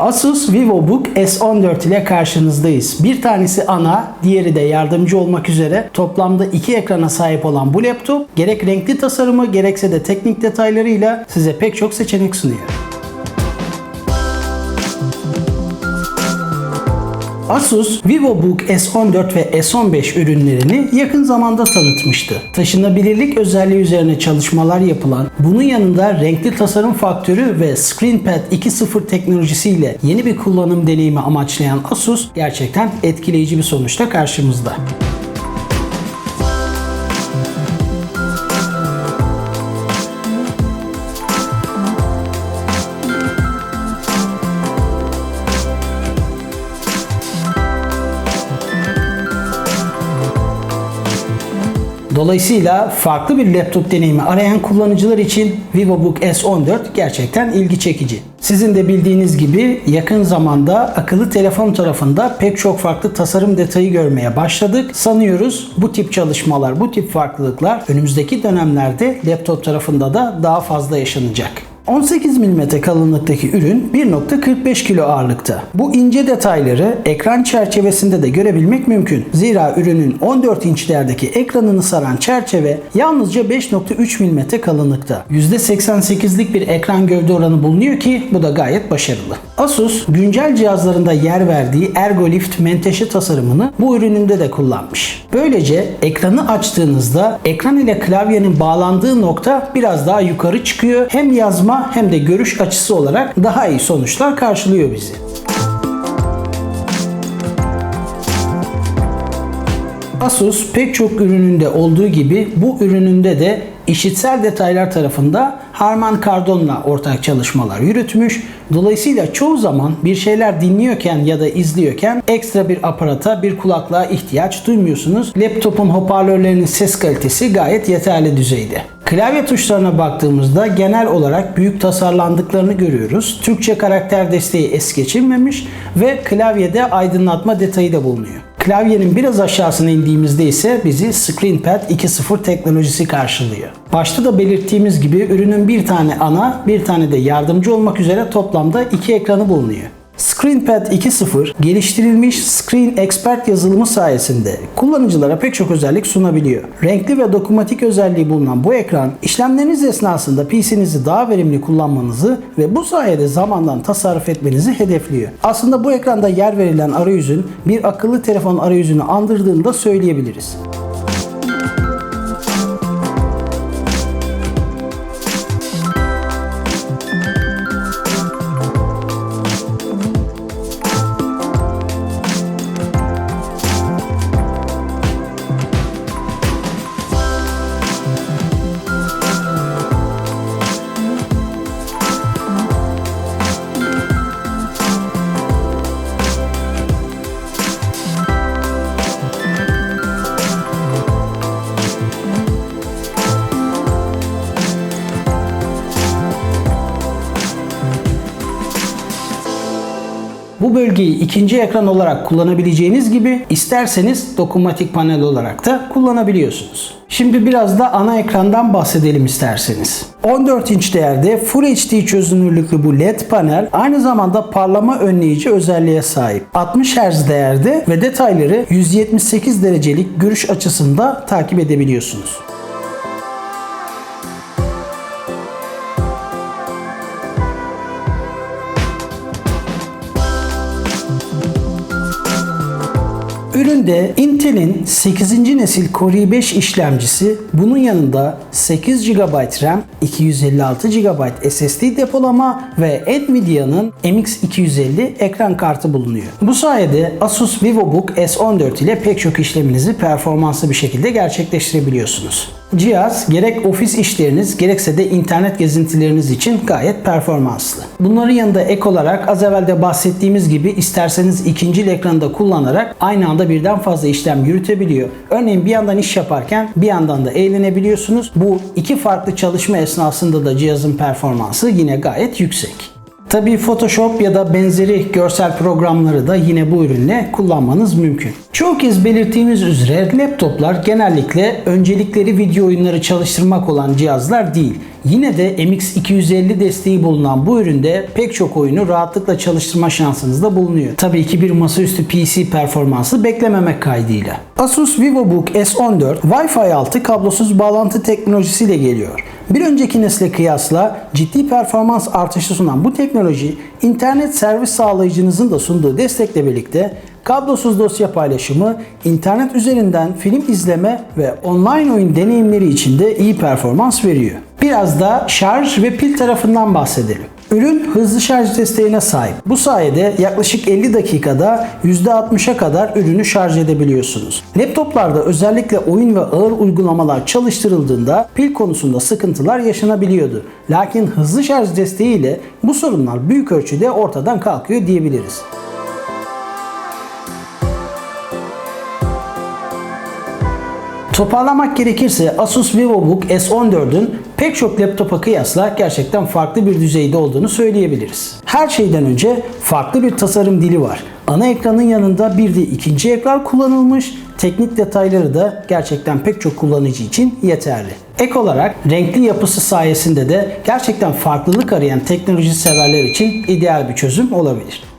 Asus VivoBook S14 ile karşınızdayız. Bir tanesi ana, diğeri de yardımcı olmak üzere toplamda iki ekrana sahip olan bu laptop gerek renkli tasarımı gerekse de teknik detaylarıyla size pek çok seçenek sunuyor. Asus VivoBook S14 ve S15 ürünlerini yakın zamanda tanıtmıştı. Taşınabilirlik özelliği üzerine çalışmalar yapılan, bunun yanında renkli tasarım faktörü ve ScreenPad 2.0 teknolojisiyle yeni bir kullanım deneyimi amaçlayan Asus gerçekten etkileyici bir sonuçta karşımızda. Dolayısıyla farklı bir laptop deneyimi arayan kullanıcılar için VivoBook S14 gerçekten ilgi çekici. Sizin de bildiğiniz gibi yakın zamanda akıllı telefon tarafında pek çok farklı tasarım detayı görmeye başladık. Sanıyoruz bu tip çalışmalar, bu tip farklılıklar önümüzdeki dönemlerde laptop tarafında da daha fazla yaşanacak. 18 mm kalınlıktaki ürün 1.45 kilo ağırlıkta. Bu ince detayları ekran çerçevesinde de görebilmek mümkün. Zira ürünün 14 inçlerdeki ekranını saran çerçeve yalnızca 5.3 mm kalınlıkta. %88'lik bir ekran gövde oranı bulunuyor ki bu da gayet başarılı. Asus güncel cihazlarında yer verdiği Ergolift menteşe tasarımını bu ürününde de kullanmış. Böylece ekranı açtığınızda ekran ile klavyenin bağlandığı nokta biraz daha yukarı çıkıyor. Hem yazma hem de görüş açısı olarak daha iyi sonuçlar karşılıyor bizi. Asus pek çok ürününde olduğu gibi bu ürününde de işitsel detaylar tarafında Harman Kardon'la ortak çalışmalar yürütmüş. Dolayısıyla çoğu zaman bir şeyler dinliyorken ya da izliyorken ekstra bir aparata, bir kulaklığa ihtiyaç duymuyorsunuz. Laptopun hoparlörlerinin ses kalitesi gayet yeterli düzeyde. Klavye tuşlarına baktığımızda genel olarak büyük tasarlandıklarını görüyoruz. Türkçe karakter desteği es geçilmemiş ve klavyede aydınlatma detayı da bulunuyor. Klavyenin biraz aşağısına indiğimizde ise bizi ScreenPad 2.0 teknolojisi karşılıyor. Başta da belirttiğimiz gibi ürünün bir tane ana, bir tane de yardımcı olmak üzere toplamda iki ekranı bulunuyor. ScreenPad 2.0 geliştirilmiş Screen Expert yazılımı sayesinde kullanıcılara pek çok özellik sunabiliyor. Renkli ve dokunmatik özelliği bulunan bu ekran işlemleriniz esnasında PC'nizi daha verimli kullanmanızı ve bu sayede zamandan tasarruf etmenizi hedefliyor. Aslında bu ekranda yer verilen arayüzün bir akıllı telefon arayüzünü andırdığını da söyleyebiliriz. Bu bölgeyi ikinci ekran olarak kullanabileceğiniz gibi isterseniz dokunmatik panel olarak da kullanabiliyorsunuz. Şimdi biraz da ana ekrandan bahsedelim isterseniz. 14 inç değerde Full HD çözünürlüklü bu LED panel aynı zamanda parlama önleyici özelliğe sahip. 60 Hz değerde ve detayları 178 derecelik görüş açısında takip edebiliyorsunuz. Üründe Intel'in 8. nesil Core i5 işlemcisi, bunun yanında 8 GB RAM, 256 GB SSD depolama ve Nvidia'nın MX250 ekran kartı bulunuyor. Bu sayede Asus VivoBook S14 ile pek çok işleminizi performanslı bir şekilde gerçekleştirebiliyorsunuz. Cihaz gerek ofis işleriniz gerekse de internet gezintileriniz için gayet performanslı. Bunların yanında ek olarak az evvel de bahsettiğimiz gibi isterseniz ikinci ekranı da kullanarak aynı anda birden fazla işlem yürütebiliyor. Örneğin bir yandan iş yaparken bir yandan da eğlenebiliyorsunuz. Bu iki farklı çalışma esnasında da cihazın performansı yine gayet yüksek. Tabii Photoshop ya da benzeri görsel programları da yine bu ürünle kullanmanız mümkün. Çoğu kez belirttiğimiz üzere laptoplar genellikle öncelikleri video oyunları çalıştırmak olan cihazlar değil. Yine de MX250 desteği bulunan bu üründe pek çok oyunu rahatlıkla çalıştırma şansınız da bulunuyor. Tabii ki bir masaüstü PC performansı beklememek kaydıyla. Asus VivoBook S14 Wi-Fi 6 kablosuz bağlantı teknolojisiyle geliyor. Bir önceki nesle kıyasla ciddi performans artışı sunan bu teknoloji internet servis sağlayıcınızın da sunduğu destekle birlikte kablosuz dosya paylaşımı, internet üzerinden film izleme ve online oyun deneyimleri için de iyi performans veriyor. Biraz da şarj ve pil tarafından bahsedelim. Ürün hızlı şarj desteğine sahip. Bu sayede yaklaşık 50 dakikada %60'a kadar ürünü şarj edebiliyorsunuz. Laptoplarda özellikle oyun ve ağır uygulamalar çalıştırıldığında pil konusunda sıkıntılar yaşanabiliyordu. Lakin hızlı şarj desteğiyle bu sorunlar büyük ölçüde ortadan kalkıyor diyebiliriz. Toparlamak gerekirse Asus VivoBook S14'ün pek çok laptopa kıyasla gerçekten farklı bir düzeyde olduğunu söyleyebiliriz. Her şeyden önce farklı bir tasarım dili var. Ana ekranın yanında bir de ikinci ekran kullanılmış. Teknik detayları da gerçekten pek çok kullanıcı için yeterli. Ek olarak renkli yapısı sayesinde de gerçekten farklılık arayan teknoloji severler için ideal bir çözüm olabilir.